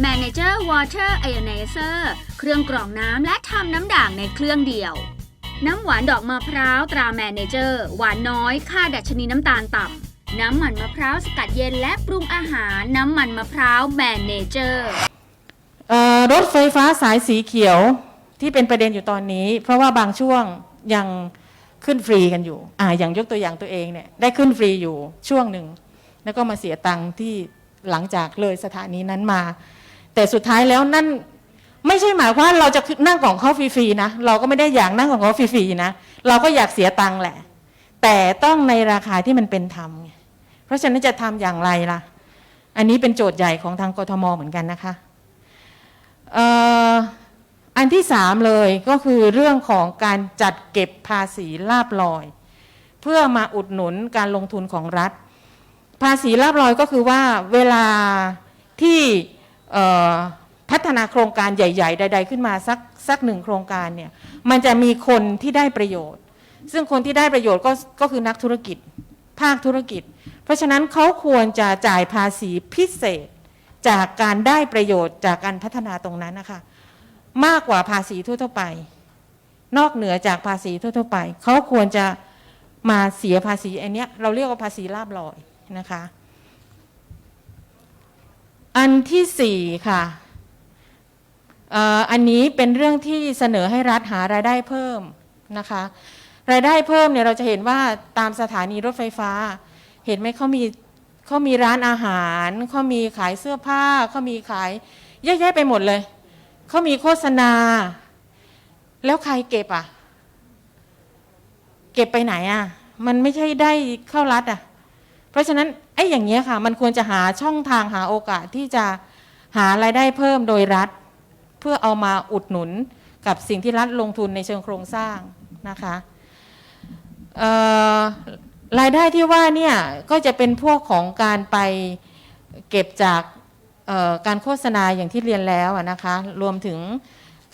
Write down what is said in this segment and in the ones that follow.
Manager Water Ionizer เครื่องกรองน้ำและทำน้ำด่างในเครื่องเดียว น้ำหวานดอกมะพร้าวตรา Manager หวานน้อยค่าดัชนีน้ำตาลต่ำ น้ำมันมะพร้าวสกัดเย็นและปรุงอาหารน้ำมันมะพร้าว Manager เอ่อรถไฟฟ้าสายสีเขียวที่เป็นประเด็นอยู่ตอนนี้ เพราะว่าบางช่วงยังขึ้นฟรีกันอยู่ อ่าอย่างยกตัวอย่างตัวเองเนี่ยได้ขึ้นฟรีอยู่ช่วงหนึ่ง แล้วก็มาเสียตังค์ที่หลังจากเลยสถานีนั้นมา แต่สุดท้ายแล้วนั่นไม่ใช่หมายความว่าเราจะนั่งของเขาฟรีๆนะ เราก็ไม่ได้อยากนั่งของเขาฟรีๆนะ เราก็อยากเสียตังค์แหละ แต่ต้องในราคาที่มันเป็นธรรมเพราะฉะนั้นจะทำอย่างไรล่ะ อันนี้เป็นโจทย์ใหญ่ของทางกทมเหมือนกันนะคะอันที่สามเลยก็คือเรื่องของการจัดเก็บภาษีลาบลอย เพื่อมาอุดหนุนการลงทุนของรัฐ ภาษีลาบลอยก็คือว่าเวลาที่ พัฒนาโครงการใหญ่ ๆ ใด ๆ ขึ้นมาสักสักหนึ่งโครงการเนี่ยมันจะมีคนที่ได้ประโยชน์ ซึ่งคนที่ได้ประโยชน์ก็ก็คือนักธุรกิจ ภาคธุรกิจ เพราะฉะนั้นเขาควรจะจ่ายภาษีพิเศษจากการได้ประโยชน์จากการพัฒนาตรงนั้นนะคะมากกว่าภาษีทั่วๆไป นอกเหนือจากภาษีทั่วๆไป เขาควรจะมาเสียภาษีอันเนี้ยเราเรียกว่าภาษีลาบลอยนะคะ อันที่สี่ค่ะอันนี้เป็นเรื่องที่เสนอให้รัฐหารายได้เพิ่มนะคะรายได้เพิ่มเนี่ยเราจะเห็นว่าตามสถานีรถไฟฟ้า เห็นไหมเขามีเขามีร้านอาหารเขามีขายเสื้อผ้าเขามีขายเยอะแยะไปหมดเลยเขามีโฆษณา แล้วใครเก็บอะ เก็บไปไหนอะ มันไม่ใช่ได้เข้ารัฐอะ เพราะฉะนั้น ไอ้อย่างเงี้ยค่ะ มันควรจะหาช่องทางหาโอกาสที่จะหารายได้เพิ่มโดยรัฐ เพื่อเอามาอุดหนุนกับสิ่งที่รัฐลงทุนในเชิงโครงสร้างนะคะรายได้ที่ว่าเนี่ยก็จะเป็นพวกของการไปเก็บจากการโฆษณาอย่างที่เรียนแล้วนะคะรวมถึง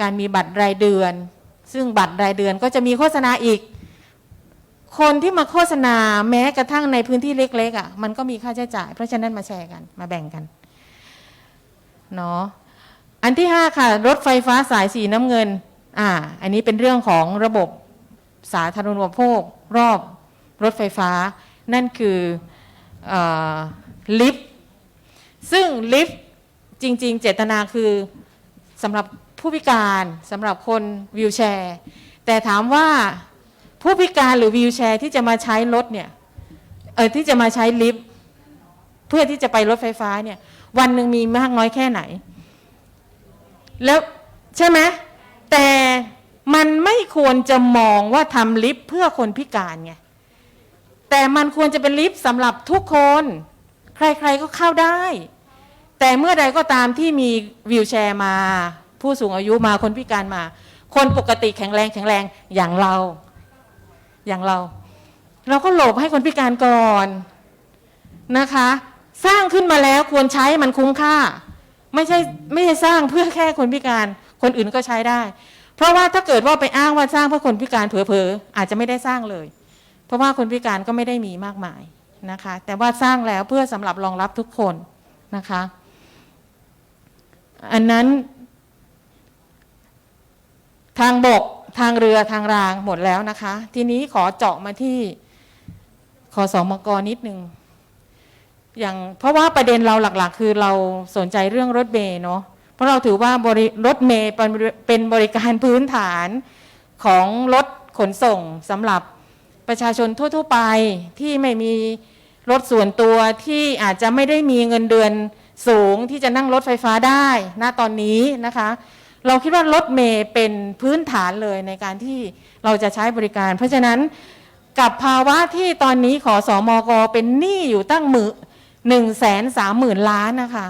การมีบัตรรายเดือน ซึ่งบัตรรายเดือนก็จะมีโฆษณาอีก คนที่มาโฆษณาแม้กระทั่งในพื้นที่เล็กๆอะ่ะมันก็มีค่าใช้จ่าย เพราะฉะนั้นมาแชร์กันมาแบ่งกันเนาะอันที่ห้าค่ะ รถไฟฟ้าสายสีน้ำเงินอ่าอันนี้เป็นเรื่องของระบบสาธารณูปโภค รอบรถไฟฟ้า นั่นคืออลิฟต์ซึ่งลิฟต์จริง ๆ เจตนาคือสำหรับผู้พิการสำหรับคนวิวแชร์ แต่ถามว่า ผู้พิการหรือวิวแชร์ที่จะมาใช้รถเนี่ยเออที่จะมาใช้ลิฟต์เพื่อที่จะไปรถไฟฟ้าเนี่ย วันหนึ่งมีมากน้อยแค่ไหน แล้วใช่ไหมแต่มันไม่ควรจะมองว่าทำลิฟต์เพื่อคนพิการไงแต่มันควรจะเป็นลิฟต์สำหรับทุกคน ใครๆก็เข้าได้ แต่เมื่อใดก็ตามที่มีวิวแชร์มา ผู้สูงอายุมาคนพิการมา คนปกติแข็งแรงแข็งแรงอย่างเรา อย่างเรา เราก็หลบให้คนพิการก่อนนะคะ สร้างขึ้นมาแล้วควรใช้มันคุ้มค่า ไม่ใช่ไม่ใช่สร้างเพื่อแค่คนพิการ คนอื่นก็ใช้ได้ เพราะว่าถ้าเกิดว่าไปอ้างว่าสร้างเพื่อคนพิการเผลอๆอาจจะไม่ได้สร้างเลย เพราะว่าคนพิการก็ไม่ได้มีมากมายนะคะ แต่ว่าสร้างแล้วเพื่อสำหรับรองรับทุกคนนะคะ อันนั้นทางบก ทางเรือทางรางหมดแล้วนะคะ ทีนี้ขอเจาะมาที่ขอสอมกนิดนึงอย่างเพราะว่าประเด็นเราหลักๆ คือเราสนใจเรื่องรถเมย์เนาะเพราะเราถือว่าบริรถเมย์เป็นเป็นบริการพื้นฐานของรถขนส่งสำหรับประชาชนทั่ว ๆ ไปที่ไม่มีรถส่วนตัวที่อาจจะไม่ได้มีเงินเดือนสูงที่จะนั่งรถไฟฟ้าได้ณตอนนี้นะคะ เราคิดว่ารถเมย์เป็นพื้นฐานเลยในการที่เราจะใช้บริการ เพราะฉะนั้นกับภาวะที่ตอนนี้ขอสอมอกเป็นหนี้อยู่ตั้งหมื่นหนึ่งแสนสามหมื่นล้านนะคะ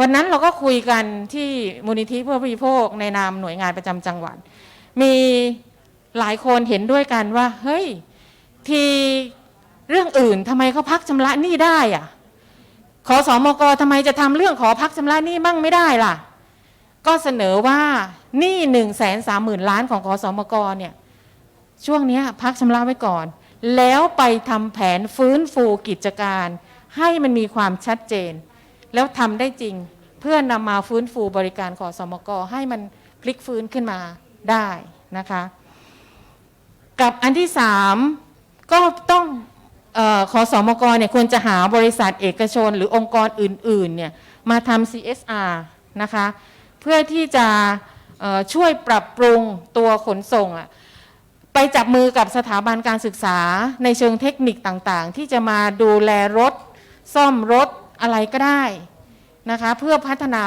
วันนั้นเราก็คุยกันที่มูลนิธิเพื่อผู้บริโภคในนามหน่วยงานประจำจังหวัด มีหลายคนเห็นด้วยกันว่า เฮ้ย ทีเรื่องอื่นทำไมเขาพักชำระหนี้ได้อะขอสอมกทำไมจะทำเรื่องขอพักชำระหนี้บ้างไม่ได้ล่ะ ก็เสนอว่าหนี้หนึ่งแสนสามหมื่นล้านของขอสมกเนี่ยช่วงนี้พักชำระไว้ก่อน แล้วไปทำแผนฟื้นฟูกิจการ ให้มันมีความชัดเจน แล้วทำได้จริงเพื่อนำมาฟื้นฟูบริการขอสมกให้มันพลิกฟื้นขึ้นมาได้นะคะกับอันที่สามก็ต้องออขอสมกเนี่ยควรจะหาบริษัทเอกชนหรือองค์กรอื่นๆเนี่ยมาทำ CSR นะคะ เพื่อที่จะช่วยปรับปรุงตัวขนส่งไปจับมือกับสถาบันการศึกษาในเชิงเทคนิคต่างๆ ที่จะมาดูแลรถ ซ่อมรถอะไรก็ได้นะคะเพื่อพัฒนา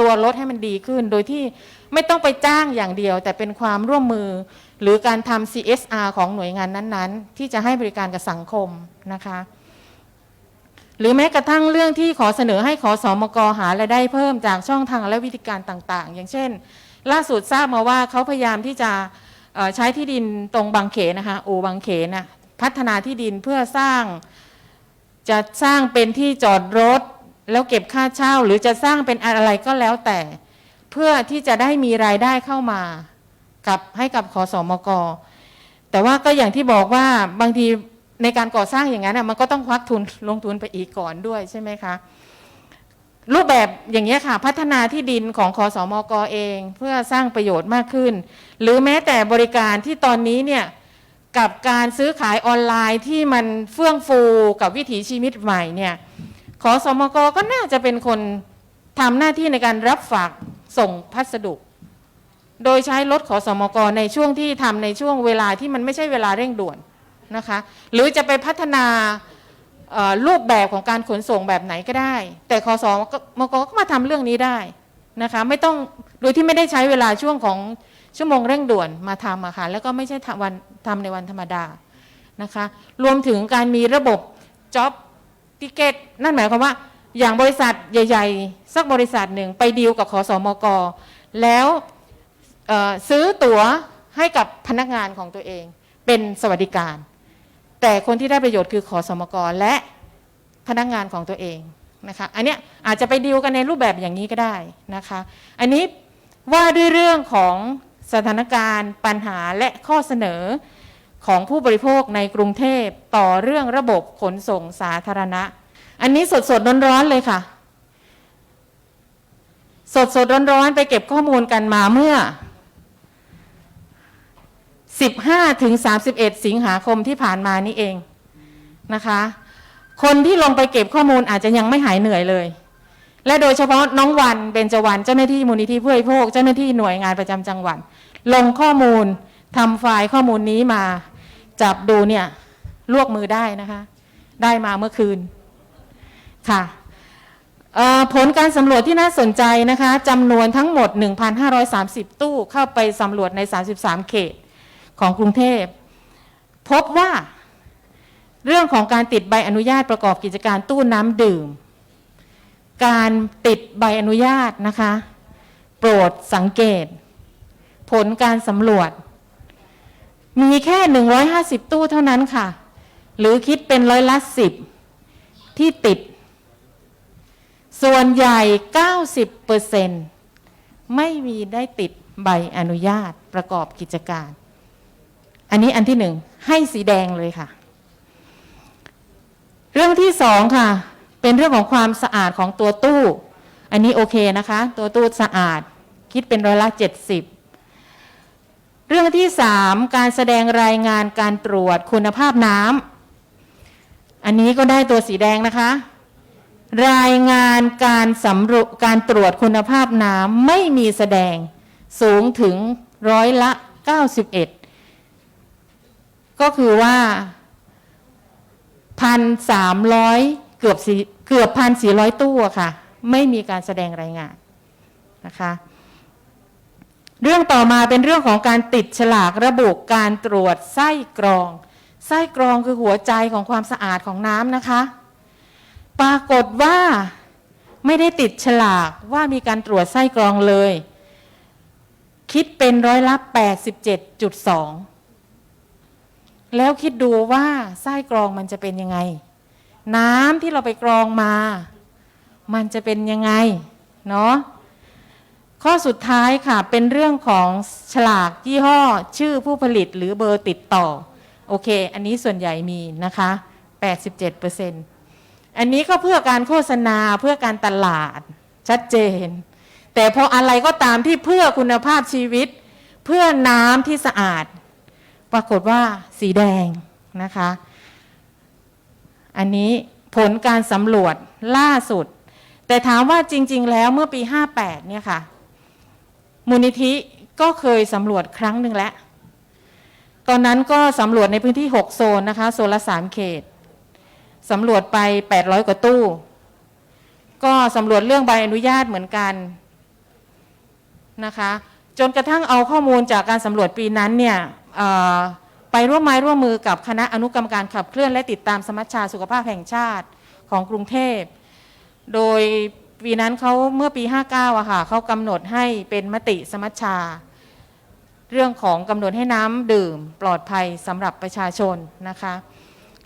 ตัวรถให้มันดีขึ้น โดยที่ไม่ต้องไปจ้างอย่างเดียว แต่เป็นความร่วมมือหรือการทำ CSR ของหน่วยงานนั้นๆ ที่จะให้บริการกับสังคมนะคะ หรือแม้กระทั่งเรื่องที่ขอเสนอให้ขอสอมกหารายได้เพิ่มจากช่องทางและวิธีการต่างๆ อย่างเช่น ล่าสุดทราบมาว่าเขาพยายามที่จะใช้ที่ดินตรงบางเขนนะคะโอบางเขนนะพัฒนาที่ดินเพื่อสร้างจะสร้างเป็นที่จอดรถ แล้วเก็บค่าเช่า หรือจะสร้างเป็นอะไรก็แล้วแต่ เพื่อที่จะได้มีรายได้เข้ามากับให้กับขอสอมกแต่ว่าก็อย่างที่บอกว่าบางที ในการก่อสร้างอย่างนั้นน่ะมันก็ต้องควักทุนลงทุนไปอีกก่อนด้วยใช่ไหมคะรูปแบบอย่างนี้ยค่ะ พัฒนาที่ดินของคอสอมกเอง เพื่อสร้างประโยชน์มากขึ้น หรือแม้แต่บริการที่ตอนนี้เนี่ยกับการซื้อขายออนไลน์ที่มันเฟื่องฟูกับวิถีชีวิตใหม่เนี่ยขอสอมกก็น่าจะเป็นคนทำหน้าที่ในการรับฝากส่งพัสดุ โดยใช้รถขอสมอกในช่วงที่ทำในช่วงเวลาที่มันไม่ใช่เวลาเร่งด่วน นะคะ หรือจะไปพัฒนารูปแบบของการขนส่งแบบไหนก็ได้ แต่ขอสอมกก็มาทำเรื่องนี้ได้นะคะไม่ต้องโดยที่ไม่ได้ใช้เวลาช่วงของชั่วโมงเร่งด่วนมาทำอะค่ะแล้วก็ไม่ใช่ทำวันทำในวันธรรมดานะคะ รวมถึงการมีระบบจ็อบติเกตนั่นหมายความว่า อย่างบริษัทใหญ่ ๆ สักบริษัทหนึ่งไปดีลกับขอสมก แล้วซื้อตั๋วให้กับพนักงานของตัวเอง เป็นสวัสดิการ แต่คนที่ได้ประโยชน์คือขอสมกและพนักงานของตัวเองนะคะอันเนี้ยอาจจะไปดีลกันในรูปแบบอย่างนี้ก็ได้นะคะอันนี้ว่าด้วยเรื่องของสถานการณ์ปัญหาและข้อเสนอของผู้บริโภคในกรุงเทพต่อเรื่องระบบขนส่งสาธารณะ อันนี้สดสดๆร้อนๆเลยค่ะ สดสดๆร้อนๆไปเก็บข้อมูลกันมาเมื่อ 15ถึง31 สิงหาคมที่ผ่านมานี่เองนะคะ คนที่ลงไปเก็บข้อมูลอาจจะยังไม่หายเหนื่อยเลย และโดยเฉพาะน้องวันเบญจวรรณเจ้าหน้าที่มูลนิธิผู้บริโภคเจ้าหน้าที่หน่วยงานประจำจังหวัด ลงข้อมูลทำไฟล์ข้อมูลนี้มาจับดูเนี่ยลวกมือได้นะคะ ได้มาเมื่อคืนค่ะผลการสำรวจที่น่าสนใจนะคะจำนวนทั้งหมด 1,530 ตู้เข้าไปสำรวจใน 33 เขต ของกรุงเทพ พบว่าเรื่องของการติดใบอนุญาตประกอบกิจการตู้น้ำดื่ม การติดใบอนุญาตนะคะ โปรดสังเกต ผลการสำรวจ มีแค่ 150 ตู้เท่านั้นค่ะ หรือคิดเป็นร้อยละสิบที่ติด ส่วนใหญ่ 90%ไม่มีได้ติดใบอนุญาตประกอบกิจการ อันนี้อันที่หนึ่งให้สีแดงเลยค่ะ เรื่องที่สองค่ะ เป็นเรื่องของความสะอาดของตัวตู้ อันนี้โอเคนะคะ ตัวตู้สะอาด คิดเป็นร้อยละเจ็ดสิบเรื่องที่สามการแสดงรายงานการตรวจคุณภาพน้ำอันนี้ก็ได้ตัวสีแดงนะคะ รายงานการสำรวจการตรวจคุณภาพน้ำไม่มีแสดงสูงถึงร้อยละ 91 ก็คือว่าพันสามร้อยเกือบสี่เกือบพันสี่ร้อยตู้ค่ะ ไม่มีการแสดงรายงานนะคะ เรื่องต่อมาเป็นเรื่องของการติดฉลากระบุการตรวจไส้กรอง ไส้กรองคือหัวใจของความสะอาดของน้ำนะคะ ปรากฏว่าไม่ได้ติดฉลากว่ามีการตรวจไส้กรองเลย คิดเป็นร้อยละ 87.2 แล้วคิดดูว่าไส้กรองมันจะเป็นยังไง น้ำที่เราไปกรองมา มันจะเป็นยังไงเนาะข้อสุดท้ายค่ะเป็นเรื่องของฉลากยี่ห้อชื่อผู้ผลิตหรือเบอร์ติดต่อ โอเค อันนี้ส่วนใหญ่มีนะคะ 87%อันนี้ก็เพื่อการโฆษณาเพื่อการตลาดชัดเจน แต่พออะไรก็ตามที่เพื่อคุณภาพชีวิต เพื่อน้ำที่สะอาด ปรากฏว่าสีแดงนะคะ อันนี้ผลการสำรวจล่าสุด แต่ถามว่าจริง ๆ แล้วเมื่อปี 58 เนี่ยค่ะ มูลนิธิก็เคยสำรวจครั้งหนึ่งแล้ว ตอนนั้นก็สำรวจในพื้นที่ 6 โซนนะคะ โซนละ 3 เขตสำรวจไป 800 กว่าตู้ ก็สำรวจเรื่องใบอนุญาตเหมือนกันนะคะ จนกระทั่งเอาข้อมูลจากการสำรวจปีนั้นเนี่ย ไปร่วมไม้ร่วมมือกับคณะอนุกรรมการขับเคลื่อนและติดตามสมัชชาสุขภาพแห่งชาติของกรุงเทพ โดยปีนั้นเขาเมื่อปี 59อะค่ะเขากำหนดให้เป็นมติสมัชชา เรื่องของกำหนดให้น้ำดื่มปลอดภัยสำหรับประชาชนนะคะ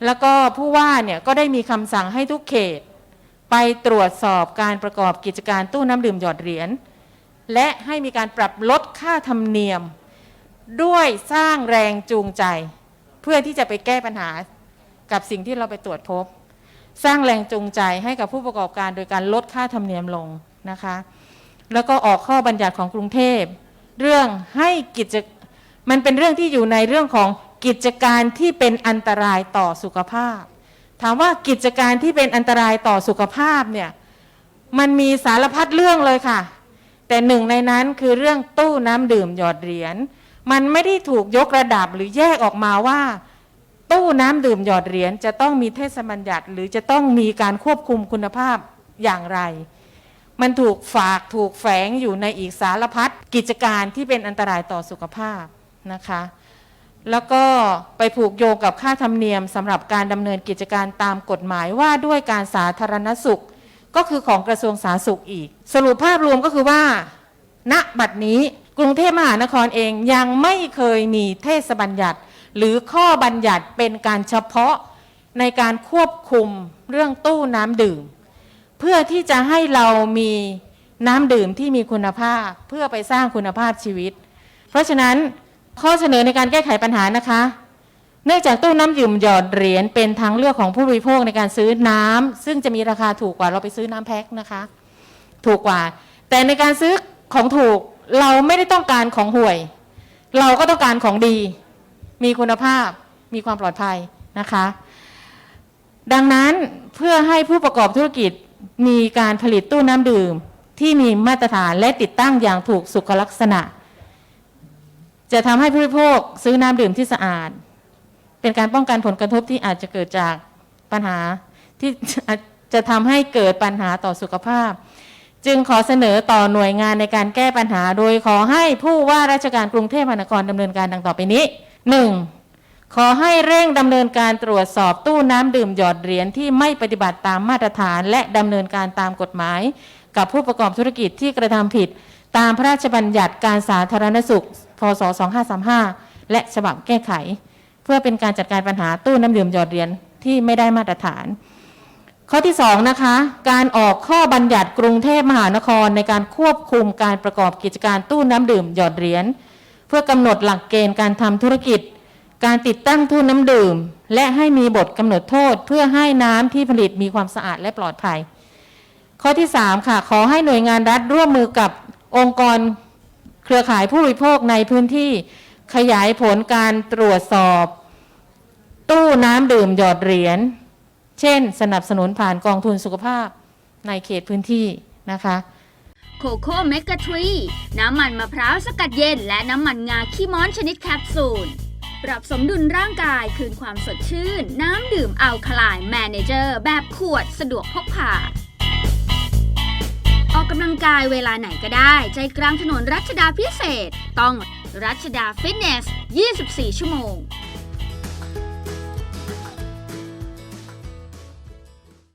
แล้วก็ผู้ว่าเนี่ยก็ได้มีคำสั่งให้ทุกเขต ไปตรวจสอบการประกอบกิจการตู้น้ำดื่มหยอดเหรียญและให้มีการปรับลดค่าธรรมเนียม ด้วยสร้างแรงจูงใจ เพื่อที่จะไปแก้ปัญหากับสิ่งที่เราไปตรวจพบ สร้างแรงจูงใจให้กับผู้ประกอบการโดยการลดค่าธรรมเนียมลงนะคะ แล้วก็ออกข้อบัญญัติของกรุงเทพ เรื่องให้กิจมันเป็นเรื่องที่อยู่ในเรื่องของกิจการที่เป็นอันตรายต่อสุขภาพ ถามว่ากิจการที่เป็นอันตรายต่อสุขภาพเนี่ยมันมีสารพัดเรื่องเลยค่ะ แต่หนึ่งในนั้นคือเรื่องตู้น้ำดื่มหยอดเหรียญ มันไม่ได้ถูกยกระดับหรือแยกออกมาว่า ตู้น้ำดื่มหยอดเหรียญจะต้องมีเทศบัญญัติ หรือจะต้องมีการควบคุมคุณภาพอย่างไร มันถูกฝากถูกแฝงอยู่ในอีกสารพัดกิจการที่เป็นอันตรายต่อสุขภาพนะคะ แล้วก็ไปผูกโยงกับค่าธรรมเนียมสำหรับการดำเนินกิจการตามกฎหมายว่าด้วยการสาธารณสุขก็คือของกระทรวงสาธารณสุขอีก สรุปภาพรวมก็คือว่า ณบัดนี้ กรุงเทพมหานครเองยังไม่เคยมีเทศบัญญัติ หรือข้อบัญญัติเป็นการเฉพาะในการควบคุมเรื่องตู้น้ำดื่ม เพื่อที่จะให้เรามีน้ำดื่มที่มีคุณภาพเพื่อไปสร้างคุณภาพชีวิต เพราะฉะนั้นข้อเสนอในการแก้ไขปัญหานะคะ เนื่องจากตู้น้ำดื่มหยอดเหรียญเป็นทางเลือกของผู้บริโภคในการซื้อน้ำซึ่งจะมีราคาถูกกว่าเราไปซื้อน้ำแพ็คนะคะ ถูกกว่า แต่ในการซื้อของถูก เราไม่ได้ต้องการของห่วย เราก็ต้องการของดี มีคุณภาพ มีความปลอดภัยนะคะ ดังนั้นเพื่อให้ผู้ประกอบธุรกิจมีการผลิตตู้น้ำดื่ม ที่มีมาตรฐานและติดตั้งอย่างถูกสุขลักษณะ จะทำให้ผู้บริโภคซื้อน้ำดื่มที่สะอาด เป็นการป้องกันผลกระทบที่อาจจะเกิดจากปัญหาที่จะทำให้เกิดปัญหาต่อสุขภาพ จึงขอเสนอต่อหน่วยงานในการแก้ปัญหา โดยขอให้ผู้ว่าราชการกรุงเทพมหานครดำเนินการดังต่อไปนี้ 1. ขอให้เร่งดำเนินการตรวจสอบตู้น้ำดื่มหยอดเหรียญที่ไม่ปฏิบัติตามมาตรฐาน และดำเนินการตามกฎหมาย กับผู้ประกอบธุรกิจที่กระทำผิด ตามพระราชบัญญัติการสาธารณสุข พศ 2535 และฉบับแก้ไข เพื่อเป็นการจัดการปัญหาตู้น้ำดื่มหยอดเหรียญที่ไม่ได้มาตรฐาน ข้อที่สองนะคะการออกข้อบัญญัติกรุงเทพมหานครในการควบคุมการประกอบกิจการตู้น้ำดื่มหยอดเหรียญเพื่อกำหนดหลักเกณฑ์การทำธุรกิจ การติดตั้งตู้น้ำดื่ม และให้มีบทกำหนดโทษ เพื่อให้น้ำที่ผลิตมีความสะอาดและปลอดภัย ข้อที่สามค่ะ ขอให้หน่วยงานรัฐร่วมมือกับองค์กรเครือข่ายผู้บริโภคในพื้นที่ขยายผลการตรวจสอบ ตู้น้ำดื่มหยอดเหรียญ เช่น สนับสนุนผ่านกองทุนสุขภาพในเขตพื้นที่นะคะโคโค่เมกะทรีน้ำมันมะพร้าวสกัดเย็น และน้ำมันงาขี้ม้อนชนิดแคปซูล ปรับสมดุลร่างกายคืนความสดชื่น น้ำดื่มอัลคลายแมเนเจอร์ แบบขวดสะดวกพกพาออกกำลังกายเวลาไหนก็ได้ ใจกลางถนนรัชดาพิเศษ ต้องรัชดาฟิตเนส 24 ชั่วโมง